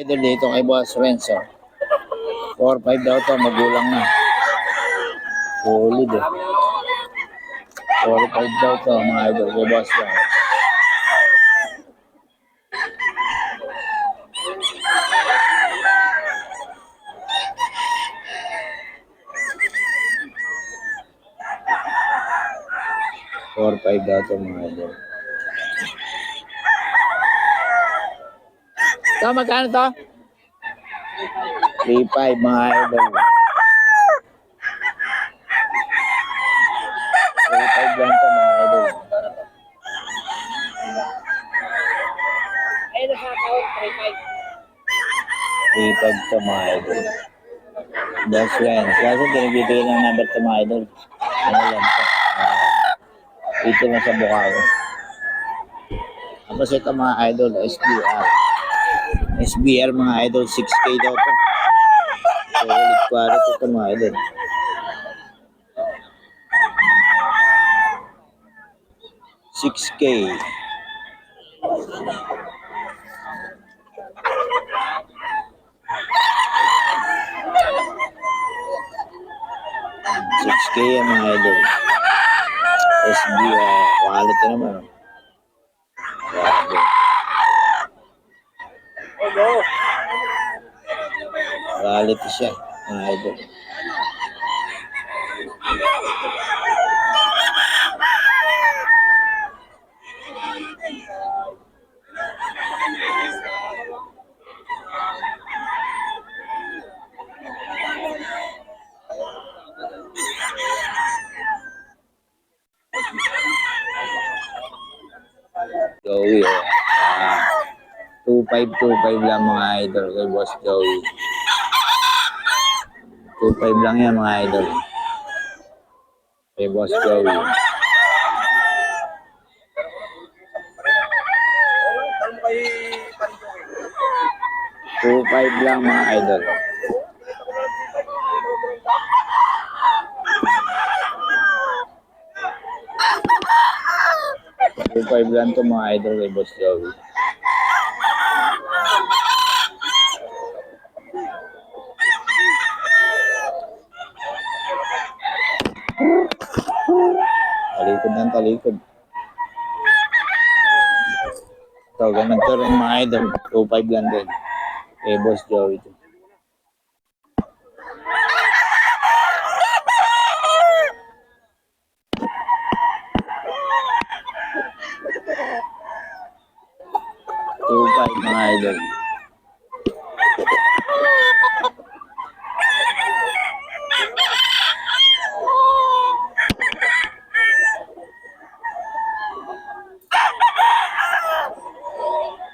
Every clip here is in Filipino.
Idol dito kay Boss Renzo. 4-5 daw to, magulang na. Solid eh. 4-5 daw to mga idol kay Boss Renzo. Four five daw to mga idol. Ito, magkano to? 3.5 mga idol. 3.5 lang to mga idol. Ayun na sa tawag, 3.5. 3.5 to mga idol. Best friend. Kasi binibigay ng number to mga idol. Ano lang to? Ah, dito na sa Bukago. Tapos ito mga idol, SBR. SBR mga idol, 6K daw to. Solid quality ito mga idol. Six K. Six K mga idol. SBR. Quality naman. oh. Grabe. Quality siya, mga idol. Joey. Ah, 2525 lang mga idol kay Boss Joey. 25 lang yan mga idol. Kay Boss Joey. Two five lang mga idol. Two five lang to mga idol kay Boss Joey. Talikod. So, ganun to rin mga idol. 2.5 lang din. Kay Boss Joey. Two five mga idol.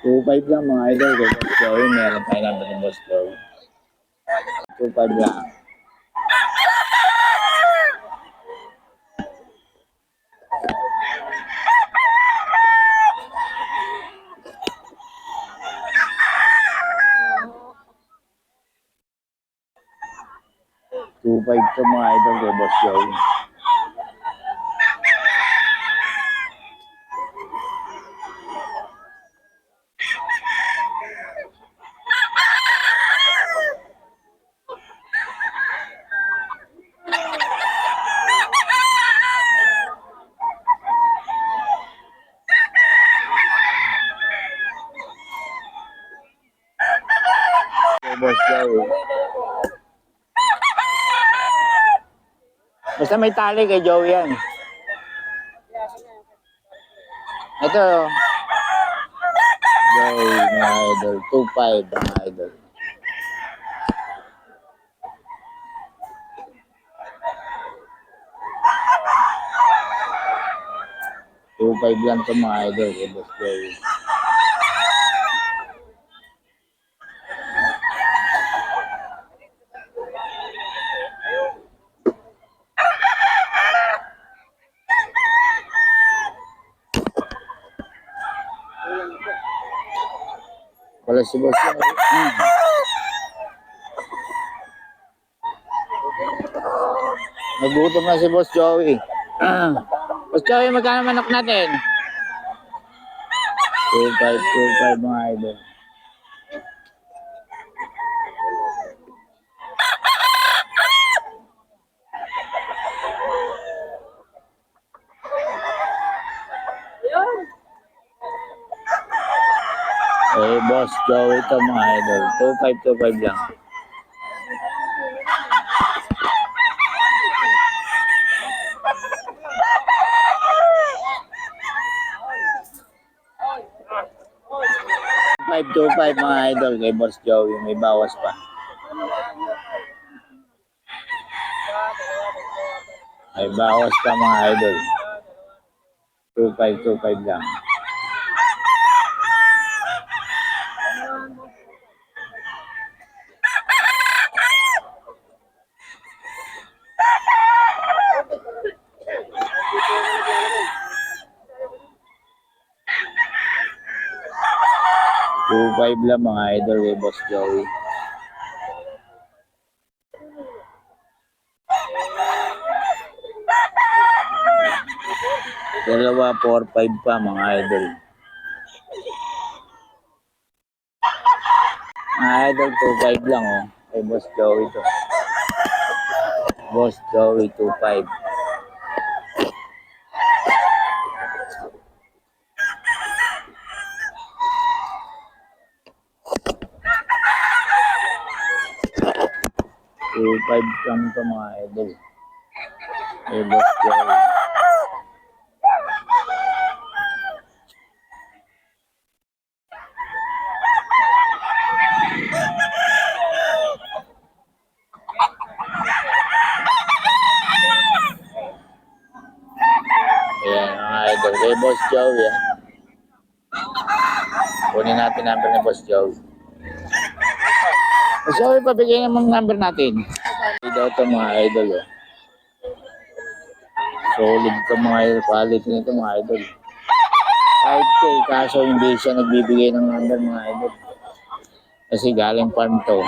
Two five lang mga idol. Kay Boss Joey, meron tayo number ng Boss Joey. Two five lang. Two five to mga idol kay Boss Joey. Kay Boss Joey. Basta may tali kay Joey yan. Ito. Joey, mga idol. 2.5 mga idol. Two five lang to mga idol. Boss Joey. Wala si Boss Joey. Mm. Nagutom na si Boss Joey. Ah. Boss Joey, magkano manok natin? 2.5, 2.5 mga idol. Boss Joey ito mga idol. 2525 lang. Five two five mga idol kay Boss Joey. May bawas pa. May bawas pa mga idol. 2525 lang. Two five lang mga idol kay Boss Joey. Dalawa, four, five pa mga idol. Mga idol, two five lang oh. Kay Boss Joey to. Boss Joey, two five. Two five lang to mga idol. Boss Joey. Ayan, mga idol. Kay Boss Joey, ah. Kunin natin number ni Boss Joey. Boss Joey, pabigyan naman number natin. Ito mga idol, oh. Solid ito mga idol. Quality nito mga idol. 5K, kaso hindi siya nagbibigay ng number mga idol. Kasi galing farm to.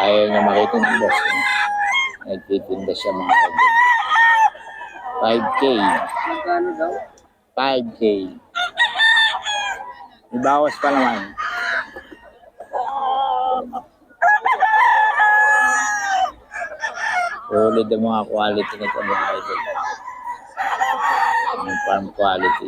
Ayaw niya makita ng boss. Nagtitinda siya mga idol. 5K. Magkano daw? 5K. May bawas pa naman. Solid ang mga quality nito mga idol. Yung farm quality.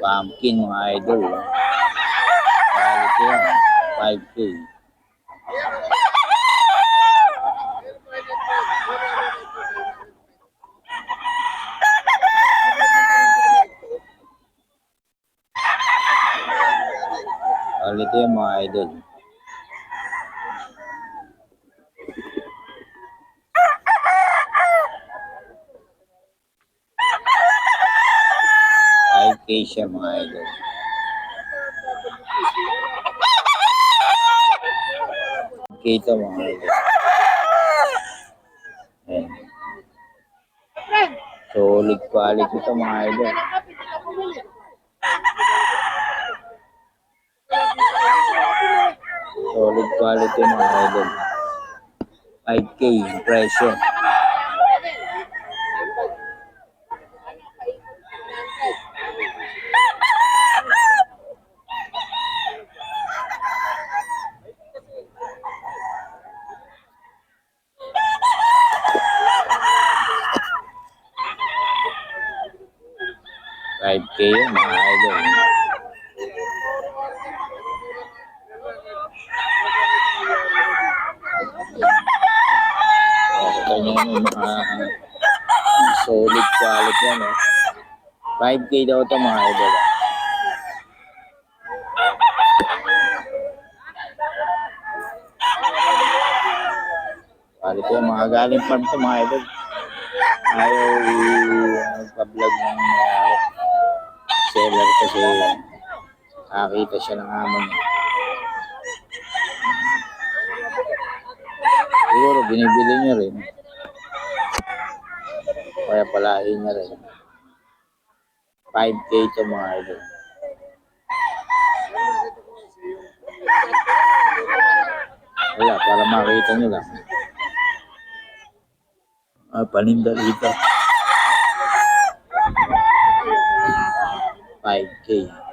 Pumpkin mga idol. oh. Quality yan. 5K. Quality yan mga idol. Five K siya mga idol. Kita mga idol. Ayan. Solid quality ito mga idol. Solid quality mga idol. 5K yung presyo. Five K yung mga solid quality. Eh. 5K daw ito mga idol. ah. Quality yan, mga galing farm to mga idol. Ayaw magpa-vlog ng uh, seller kasi nakakita siya ng amo niya. Siguro binibili niya rin. Kaya palahin niya rin. 5K ito mga idol. Wala, para makita nyo lang. Ah, paninda rito. 5K.